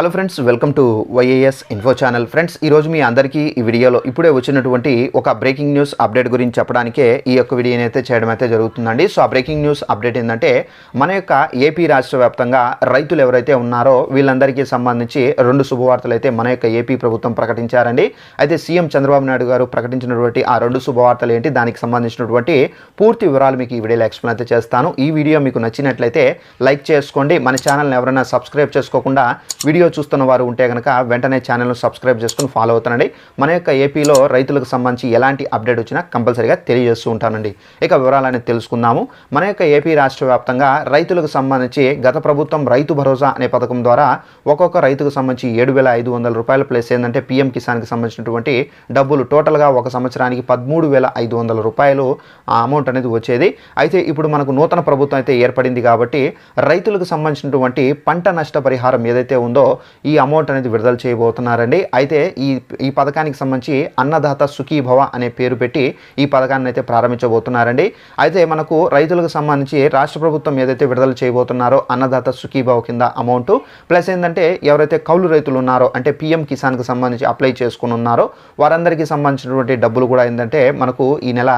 Hello friends welcome to YAS info channel friends ఈరోజు మీ అందరికీ ఈ వీడియోలో ఇప్పుడే వచ్చినటువంటి ఒక బ్రేకింగ్ న్యూస్ అప్డేట్ గురించి చెప్పడానికే ఈ యొక్క వీడియోని అయితే చేయడం అయితే జరుగుతుందండి. సో ఆ బ్రేకింగ్ న్యూస్ అప్డేట్ ఏంటంటే మన యొక్క ఏపీ రాష్ట్ర వ్యాప్తంగా రైతులు ఎవరైతే ఉన్నారో వీళ్ళందరికీ సంబంధించి రెండు శుభవార్తలు అయితే మన యొక్క ఏపీ ప్రభుత్వం ప్రకటించారండి. అయితే సీఎం చంద్రబాబు నాయుడు గారు ప్రకటించినటువంటి ఆ రెండు శుభవార్తలు ఏంటి దానికి సంబంధించినటువంటి పూర్తి వివరాలు మీకు ఈ వీడియోలో ఎక్స్ప్లెయిన్ అయితే చేస్తాను. ఈ వీడియో మీకు నచ్చినట్లయితే లైక్ చేసుకోండి. మన ఛానల్ని ఎవరైనా సబ్స్క్రైబ్ చేసుకోకుండా వీడియో చూస్తున్న వారు ఉంటే కనుక వెంటనే ఛానల్ను సబ్స్క్రైబ్ చేసుకుని ఫాలో అవుతానండి. మన యొక్క ఏపీలో రైతులకు సంబంధించి ఎలాంటి అప్డేట్ వచ్చినా కంపల్సరీగా తెలియజేస్తూ ఉంటానండి. ఇక వివరాలని తెలుసుకుందాము. మన యొక్క ఏపీ రాష్ట్ర వ్యాప్తంగా రైతులకు సంబంధించి గత ప్రభుత్వం రైతు భరోసా అనే పథకం ద్వారా ఒక్కొక్క రైతుకు సంబంధించి ఏడు వేల ఐదు వందల రూపాయలు ప్లస్ ఏంటంటే పీఎం కిసాన్కి సంబంధించినటువంటి డబ్బులు టోటల్గా ఒక సంవత్సరానికి పదమూడు వేల ఐదు వందల రూపాయలు ఆ అమౌంట్ అనేది వచ్చేది. అయితే ఇప్పుడు మనకు నూతన ప్రభుత్వం అయితే ఏర్పడింది కాబట్టి రైతులకు సంబంధించినటువంటి పంట నష్ట పరిహారం ఏదైతే ఉందో ఈ అమౌంట్ అనేది విడుదల చేయబోతున్నారండి. అయితే ఈ ఈ పథకానికి సంబంధించి అన్నదాత సుఖీభవ అనే పేరు పెట్టి ఈ పథకాన్ని అయితే ప్రారంభించబోతున్నారండి. అయితే మనకు రైతులకు సంబంధించి రాష్ట్ర ప్రభుత్వం ఏదైతే విడుదల చేయబోతున్నారో అన్నదాత సుఖీభవ కింద అమౌంట్ ప్లస్ ఏంటంటే ఎవరైతే కౌలు రైతులు ఉన్నారో అంటే పిఎం కిసాన్కి సంబంధించి అప్లై చేసుకుని ఉన్నారో వారందరికీ సంబంధించినటువంటి డబ్బులు కూడా ఏంటంటే మనకు ఈ నెల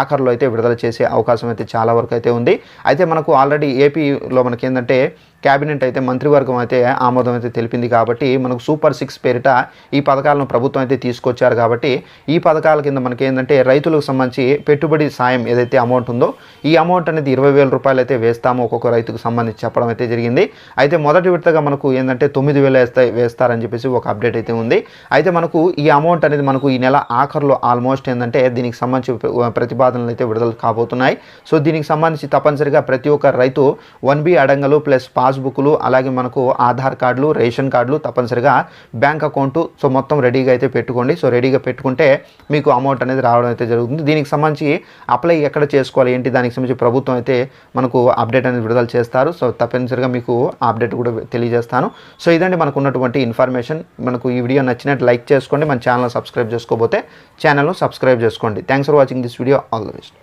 ఆఖరిలో అయితే విడుదల చేసే అవకాశం అయితే చాలా వరకు అయితే ఉంది. అయితే మనకు ఆల్రెడీ ఏపీలో మనకి ఏంటంటే క్యాబినెట్ అయితే మంత్రివర్గం అయితే ఆమోదం అయితే తెలిపింది కాబట్టి మనకు సూపర్ సిక్స్ పేరిట ఈ పథకాలను ప్రభుత్వం అయితే తీసుకొచ్చారు కాబట్టి ఈ పథకాల కింద మనకి ఏంటంటే రైతులకు సంబంధించి పెట్టుబడి సాయం ఏదైతే అమౌంట్ ఉందో ఈ అమౌంట్ అనేది ఇరవై వేల రూపాయలు అయితే వేస్తాము ఒక్కొక్క రైతుకు సంబంధించి చెప్పడం అయితే జరిగింది. అయితే మొదటి విడతగా మనకు ఏంటంటే తొమ్మిది వేలు వేస్తాయి వేస్తారని చెప్పేసి ఒక అప్డేట్ అయితే ఉంది. అయితే మనకు ఈ అమౌంట్ అనేది మనకు ఈ నెల ఆఖరిలో ఆల్మోస్ట్ ఏంటంటే దీనికి సంబంధించి ప్రతిపాదనలు అయితే విడుదల కాబోతున్నాయి. సో దీనికి సంబంధించి తప్పనిసరిగా ప్రతి ఒక్క రైతు వన్ బి అడంగలు ప్లస్ పాస్బుక్లు అలాగే మనకు ఆధార్ కార్డులు రేషన్ కార్డులు తప్పనిసరిగా బ్యాంక్ అకౌంట్ సో మొత్తం రెడీగా అయితే పెట్టుకోండి. సో రెడీగా పెట్టుకుంటే మీకు అమౌంట్ అనేది రావడం అయితే జరుగుతుంది. దీనికి సంబంధించి అప్లై ఎక్కడ చేసుకోవాలి ఏంటి దానికి సంబంధించి ప్రభుత్వం అయితే మనకు అప్డేట్ అనేది విడుదల చేస్తారు. సో తప్పనిసరిగా మీకు అప్డేట్ కూడా తెలియజేస్తాను. సో ఇదండి మనకు ఉన్నటువంటి ఇన్ఫర్మేషన్. మనకు ఈ వీడియో నచ్చినట్టు లైక్ చేసుకోండి. మన ఛానల్ సబ్స్క్రైబ్ చేసుకోకపోతే ఛానల్ను సబ్స్క్రైబ్ చేసుకోండి. Thanks for watching this video. All the best.